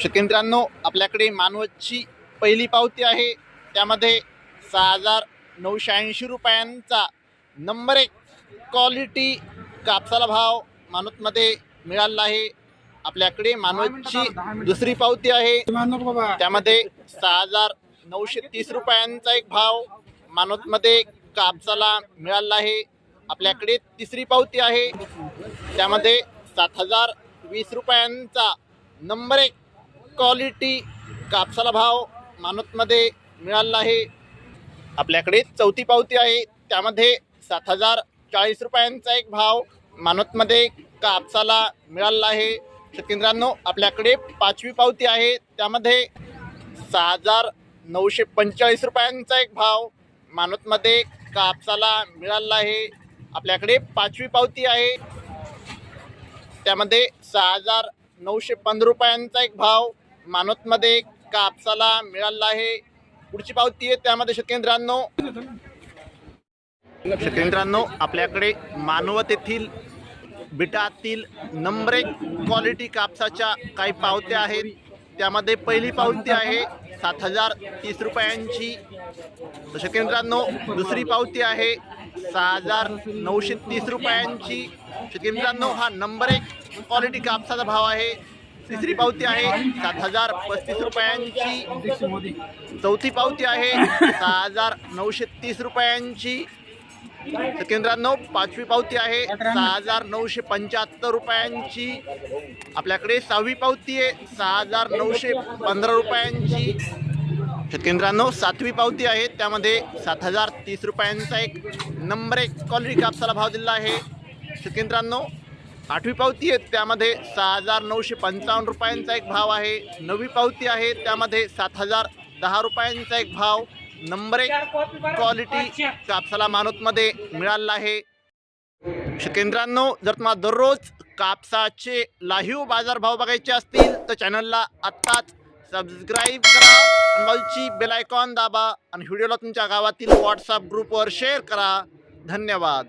शेतकऱ्यांनो आपल्याकडे मानवतची पहिली पावती आहे. त्यामध्ये सहा हजार नऊशे ऐंशी रुपयांचा नंबर एक क्वालिटी कापसाला भाव मानवतमध्ये मिळाला आहे. आपल्याकडे मानवतची दुसरी पावती आहे. त्यामध्ये सहा हजार नऊशे तीस रुपयांचा एक भाव मानवतमध्ये कापसाला मिळाला आहे. आपल्याकडे तिसरी पावती आहे. त्यामध्ये सात हजार वीस रुपयांचा नंबर एक क्वालिटी कापसाला भाव मानतमध्ये मिळाला आहे. आपल्याकडे चौथी पावती आहे. त्यामध्ये सात हजार चाळीस रुपयांचा एक भाव मानतमध्ये कापसाला मिळाला आहे. शेतकऱ्यांनो आपल्याकडे पाचवी पावती आहे. त्यामध्ये सहा हजार नऊशे पंचेचाळीस रुपयांचा एक भाव मानतमध्ये कापसाला मिळाला आहे. आपल्याकडे पाचवी पावती आहे. त्यामध्ये सहा हजार नऊशे पंधरा रुपयांचा एक भाव मानवतमध्ये कापसाला मिळाला आहे. पुढची पावती आहे त्यामध्ये शेतकेंद्रांनो. शेतकेंद्रांनो आपल्याकडे मानवत येथील बिटातील नंबर एक क्वालिटी कापसाच्या काही पावत्या आहेत. त्यामध्ये पहिली पावती आहे सात हजार तीस रुपयांची. शेतकेंद्रांनो दुसरी पावती आहे सहा हजार नऊशे तीस रुपयांची. शेतकेंद्रांनो हा नंबर एक क्वालिटी कापसाचा भाव आहे. तिसरी पावती आहे सात हजार पस्तीस रुपयांची. चौथी पावती आहे सहा हजार नऊशे तीस रुपयांची. केंद्रांनो पाचवी पावती आहे सहा हजार नऊशे पंच्याहत्तर रुपयांची. आपल्याकडे सहावी पावती आहे सहा हजार नऊशे पंधरा रुपयांची. शेतकेंद्रांनो सातवी पावती आहे. त्यामध्ये सात हजार तीस रुपयांचा एक नंबर एक क्वालिटी कापसाला भाव दिला आहे. शेतकेंद्रांनो आठवी पावती आहे त्यामध्ये सहा हजार नऊशे पंचावन्न रुपयांचा एक भाव आहे. नववी पावती आहे त्यामध्ये सात हजार दहा रुपयांचा एक भाव. नंबर एक क्वालिटी कापसाला मानवतमध्ये मिळाला आहे. केंद्रांनो जर तुम्हाला दररोज कापसाचे लाहीव बाजारभाव बघायचे असतील तर चॅनलला आत्ताच सबस्क्राईब करा आणि बाजूची दाबा आणि व्हिडिओला तुमच्या गावातील व्हॉट्सअप ग्रुपवर शेअर करा. धन्यवाद.